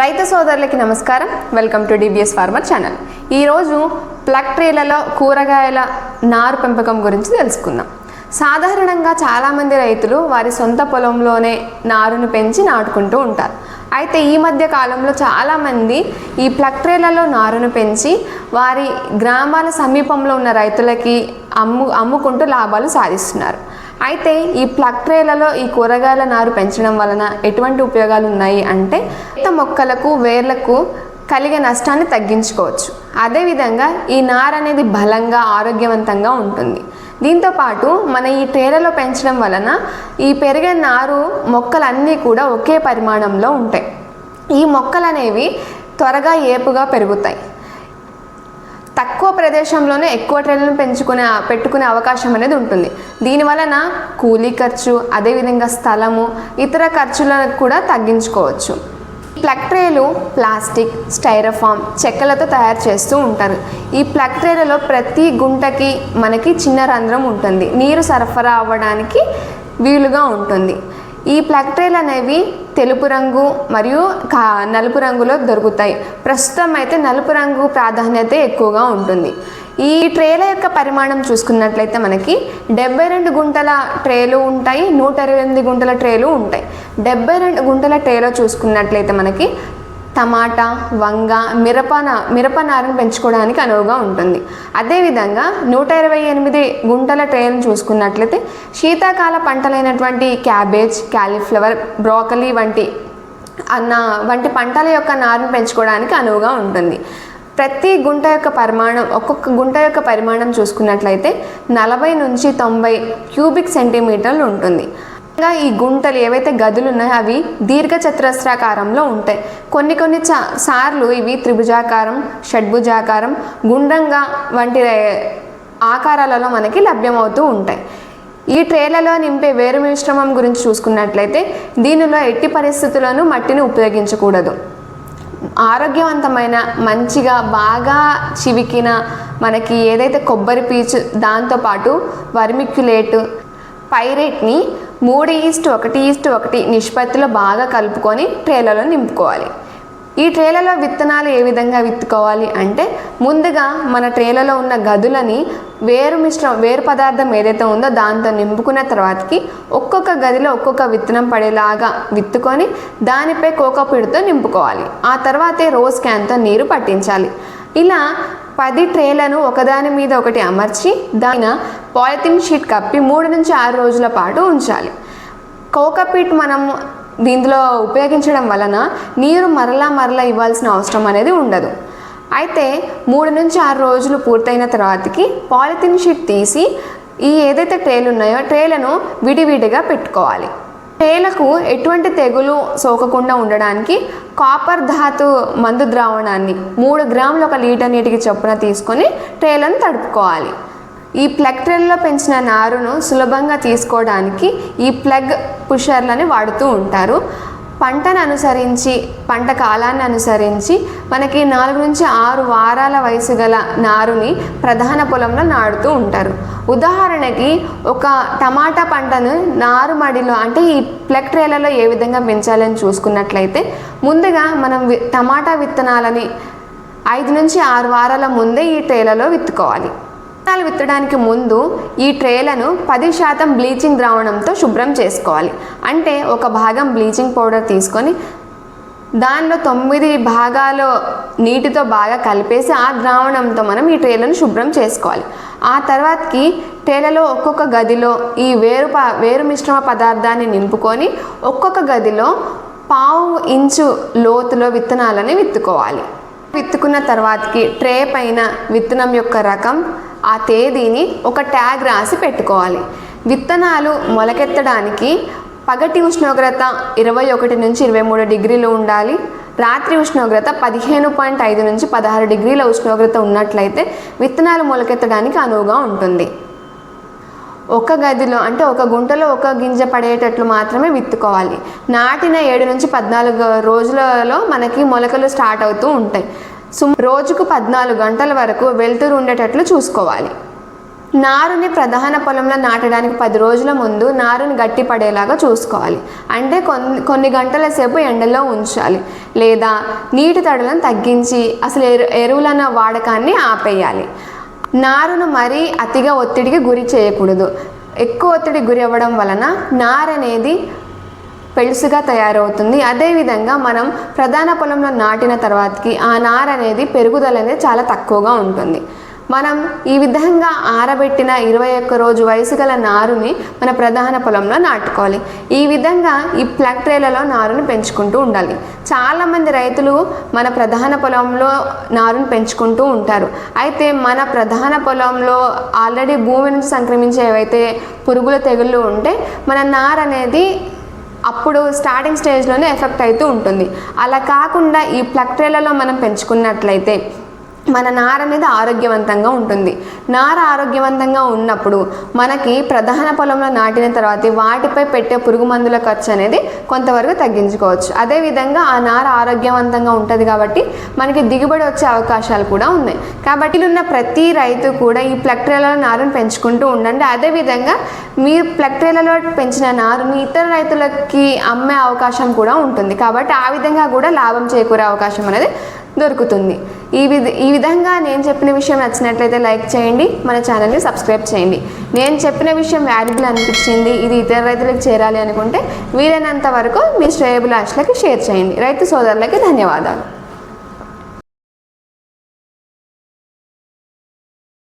రైతు సోదరులకి నమస్కారం. Welcome to DBS farmer channel ఈరోజు ప్లగ్ ట్రీలలో కూరగాయల నారు పెంపకం గురించి తెలుసుకుందాం. సాధారణంగా చాలామంది రైతులు వారి సొంత పొలంలోనే నారును పెంచి నాటుకుంటూ ఉంటారు. అయితే ఈ మధ్య కాలంలో చాలామంది ఈ ప్లగ్ ట్రేలలో నారును పెంచి వారి గ్రామాల సమీపంలో ఉన్న రైతులకి అమ్ము అమ్ముకుంటూ లాభాలు సాధిస్తున్నారు. అయితే ఈ ప్లగ్ ట్రేలలో ఈ కూరగాయల నారు పెంచడం వలన ఎటువంటి ఉపయోగాలు ఉన్నాయి అంటే మొక్కలకు వేర్లకు కలిగే నష్టాన్ని తగ్గించుకోవచ్చు. అదేవిధంగా ఈ నార అనేది బలంగా ఆరోగ్యవంతంగా ఉంటుంది. దీంతో పాటు మన ఈ ట్రేలలో పెంచడం వలన ఈ పెరిగే నారు మొక్కలన్నీ కూడా ఒకే పరిమాణంలో ఉంటాయి. ఈ మొక్కలు అనేవి త్వరగా ఏపుగా పెరుగుతాయి. ప్రదేశంలోనే ఎక్కువ ట్రైన్లను పెంచుకునే పెట్టుకునే అవకాశం అనేది ఉంటుంది. దీని వలన కూలీ ఖర్చు అదేవిధంగా స్థలము ఇతర ఖర్చులను కూడా తగ్గించుకోవచ్చు. ప్లగ్ ట్రేలు ప్లాస్టిక్ స్టైరఫామ్ చెక్కలతో తయారు చేస్తూ ఉంటారు. ఈ ప్లగ్ ట్రేలలో ప్రతి గుంటకి మనకి చిన్న రంధ్రం ఉంటుంది. నీరు సరఫరా అవ్వడానికి వీలుగా ఉంటుంది. ఈ ప్లగ్ ట్రేలు అనేవి తెలుపు రంగు మరియు కా నలుపు రంగులో దొరుకుతాయి. ప్రస్తుతం అయితే నలుపు రంగు ప్రాధాన్యత ఎక్కువగా ఉంటుంది. ఈ ట్రేల యొక్క పరిమాణం చూసుకున్నట్లయితే మనకి డెబ్బై రెండు గుంటల ట్రేలు ఉంటాయి నూట ఇరవై ఎనిమిది గుంటల ట్రేలు ఉంటాయి. డెబ్బై రెండు గుంటల ట్రేలో చూసుకున్నట్లయితే మనకి టమాటా వంగ మిరప మిరప నారను పెంచుకోవడానికి అనువుగా ఉంటుంది. అదేవిధంగా నూట ఇరవై ఎనిమిది గుంటల ట్రేను చూసుకున్నట్లయితే శీతాకాల పంటలైనటువంటి క్యాబేజ్ క్యాలీఫ్లవర్ బ్రోకలీ వంటి అన్న వంటి పంటల యొక్క నారును పెంచుకోవడానికి అనువుగా ఉంటుంది. ప్రతి గుంట యొక్క పరిమాణం ఒక్కొక్క గుంట యొక్క పరిమాణం చూసుకున్నట్లయితే నలభై నుంచి తొంభై క్యూబిక్ సెంటీమీటర్లు ఉంటుంది. ఇంకా ఈ గుంటలు ఏవైతే గదులు ఉన్నాయో అవి దీర్ఘ చతురస్రాకారంలో ఉంటాయి. కొన్ని కొన్ని సార్లు ఇవి త్రిభుజాకారం షడ్భుజాకారం గుండ్రంగా వంటి ఆకారాలలో మనకి లభ్యమవుతూ ఉంటాయి. ఈ ట్రేలలో నింపే వేరు మిశ్రమం గురించి చూసుకున్నట్లయితే దీనిలో ఎట్టి పరిస్థితుల్లోనూ మట్టిని ఉపయోగించకూడదు. ఆరోగ్యవంతమైన మంచిగా బాగా చివికిన మనకి ఏదైతే కొబ్బరి పీచు దాంతోపాటు వర్మిక్యులేట్ పైరేట్ని మూడు ఈస్ట్ ఒకటి ఈస్ట్ ఒకటి నిష్పత్తిలో బాగా కలుపుకొని ట్రేలలో నింపుకోవాలి. ఈ ట్రేలలో విత్తనాలు ఏ విధంగా విత్తుకోవాలి అంటే ముందుగా మన ట్రేలలో ఉన్న గదులని వేరు మిశ్రమం వేరు పదార్థం ఏదైతే ఉందో దాంతో నింపుకున్న తర్వాతకి ఒక్కొక్క గదిలో ఒక్కొక్క విత్తనం పడేలాగా విత్తుకొని దానిపై కోకోపీడుతో నింపుకోవాలి. ఆ తర్వాతే రోజ్ క్యాన్తో నీరు పట్టించాలి. ఇలా పది ట్రేలను ఒకదాని మీద ఒకటి అమర్చి దాని పాలిథిన్ షీట్ కప్పి మూడు నుంచి ఆరు రోజుల పాటు ఉంచాలి. కోకపీట్ మనం దీంట్లో ఉపయోగించడం వలన నీరు మరలా మరలా ఇవ్వాల్సిన అవసరం అనేది ఉండదు. అయితే మూడు నుంచి ఆరు రోజులు పూర్తయిన తర్వాతకి పాలిథిన్ షీట్ తీసి ఈ ఏదైతే ట్రేలు ఉన్నాయో ట్రేలను విడివిడిగా పెట్టుకోవాలి. ట్రేలకు ఎటువంటి తెగులు సోకకుండా ఉండడానికి కాపర్ ధాతు మందు ద్రావణాన్ని మూడు గ్రాములు ఒక లీటర్ నీటికి చొప్పున తీసుకొని ట్రేలను తడుపుకోవాలి. ఈ ప్లగ్ ట్రేల్లో పెంచిన నారును సులభంగా తీసుకోవడానికి ఈ ప్లగ్ పుషర్లని వాడుతూ ఉంటారు. పంటను అనుసరించి పంట కాలాన్ని అనుసరించి మనకి నాలుగు నుంచి ఆరు వారాల వయసు గల నారుని ప్రధాన పొలంలో నాటుతూ ఉంటారు. ఉదాహరణకి ఒక టమాటా పంటను నారుమడిలో అంటే ఈ ప్లెక్ ట్రేలలో ఏ విధంగా పెంచాలని చూసుకున్నట్లయితే ముందుగా మనం టమాటా విత్తనాలని ఐదు నుంచి ఆరు వారాల ముందే ఈ ట్రేలలో విత్తుకోవాలి. విత్తనాలు విత్తడానికి ముందు ఈ ట్రేలను పది శాతం బ్లీచింగ్ ద్రావణంతో శుభ్రం చేసుకోవాలి. అంటే ఒక భాగం బ్లీచింగ్ పౌడర్ తీసుకొని దానిలో తొమ్మిది భాగాలు నీటితో బాగా కలిపేసి ఆ ద్రావణంతో మనం ఈ ట్రేలను శుభ్రం చేసుకోవాలి. ఆ తర్వాతకి ట్రేలలో ఒక్కొక్క గదిలో ఈ వేరు ప వేరు మిశ్రమ పదార్థాన్ని నింపుకొని ఒక్కొక్క గదిలో పావు ఇంచు లోతులో విత్తనాలని విత్తుకోవాలి. విత్తుకున్న తర్వాతకి ట్రే పైన విత్తనం యొక్క రకం ఆ తేదీని ఒక ట్యాగ్ రాసి పెట్టుకోవాలి. విత్తనాలు మొలకెత్తడానికి పగటి ఉష్ణోగ్రత ఇరవై ఒకటి నుంచి ఇరవై మూడు డిగ్రీలు ఉండాలి. రాత్రి ఉష్ణోగ్రత పదిహేను పాయింట్ ఐదు నుంచి పదహారు డిగ్రీల ఉష్ణోగ్రత ఉన్నట్లయితే విత్తనాలు మొలకెత్తడానికి అనువుగా ఉంటుంది. ఒక గదిలో అంటే ఒక గుంటలో ఒక గింజ పడేటట్లు మాత్రమే విత్తుకోవాలి. నాటిన ఏడు నుంచి పద్నాలుగు రోజులలో మనకి మొలకలు స్టార్ట్ అవుతూ ఉంటాయి. సుమ రోజుకు పద్నాలుగు గంటల వరకు వెళ్తురు ఉండేటట్లు చూసుకోవాలి. నారుని ప్రధాన పొలంలో నాటడానికి పది రోజుల ముందు నారుని గట్టి పడేలాగా చూసుకోవాలి. అంటే కొన్ని కొన్ని గంటల సేపు ఎండలో ఉంచాలి. లేదా నీటి తడలను తగ్గించి అసలు ఎరు ఎరువులను వాడకాన్ని ఆపేయాలి. నారును మరీ అతిగా ఒత్తిడికి గురి చేయకూడదు. ఎక్కువ ఒత్తిడి గురి అవ్వడం వలన నారు పెలుసుగా పెళుసుగా తయారవుతుంది అదేవిధంగా మనం ప్రధాన పొలంలో నాటిన తర్వాతకి ఆ నార అనేది పెరుగుదల అనేది చాలా తక్కువగా ఉంటుంది. మనం ఈ విధంగా ఆరబెట్టిన ఇరవై ఒక్క రోజు వయసు గల నారుని మన ప్రధాన పొలంలో నాటుకోవాలి. ఈ విధంగా ఈ ప్లగ్ ట్రేలలో నారుని పెంచుకుంటూ ఉండాలి. చాలామంది రైతులు మన ప్రధాన పొలంలో నారుని పెంచుకుంటూ ఉంటారు. అయితే మన ప్రధాన పొలంలో ఆల్రెడీ భూమి నుంచి సంక్రమించే ఏవైతే పురుగుల తెగుళ్ళు ఉంటే మన నార అనేది అప్పుడు స్టార్టింగ్ స్టేజ్లోనే ఎఫెక్ట్ అవుతూ ఉంటుంది. అలా కాకుండా ఈ ప్లక్ట్రేలలో మనం పెంచుకున్నట్లయితే మన నార అనేది ఆరోగ్యవంతంగా ఉంటుంది. నార ఆరోగ్యవంతంగా ఉన్నప్పుడు మనకి ప్రధాన పొలంలో నాటిన తర్వాత వాటిపై పెట్టే పురుగు మందుల ఖర్చు అనేది కొంతవరకు తగ్గించుకోవచ్చు. అదేవిధంగా ఆ నార ఆరోగ్యవంతంగా ఉంటుంది కాబట్టి మనకి దిగుబడి వచ్చే అవకాశాలు కూడా ఉన్నాయి. కాబట్టి ఉన్న ప్రతి రైతు కూడా ఈ ప్లగ్ నారును పెంచుకుంటూ ఉండండి. అదేవిధంగా మీరు ప్లక్ట్రేలలో పెంచిన నారుని ఇతర రైతులకి అమ్మే అవకాశం కూడా ఉంటుంది. కాబట్టి ఆ విధంగా కూడా లాభం చేకూరే అవకాశం అనేది దొరుకుతుంది. ఈ విధ ఈ విధంగా నేను చెప్పిన విషయం నచ్చినట్లయితే లైక్ చేయండి మన ఛానల్ని సబ్స్క్రైబ్ చేయండి. నేను చెప్పిన విషయం వాల్యుబుల్ అనిపించింది ఇది ఇతర రైతులకు చేరాలి అనుకుంటే వీలైనంత వరకు మీ శ్రేయబులాషులకి షేర్ చేయండి. రైతు సోదరులకి ధన్యవాదాలు.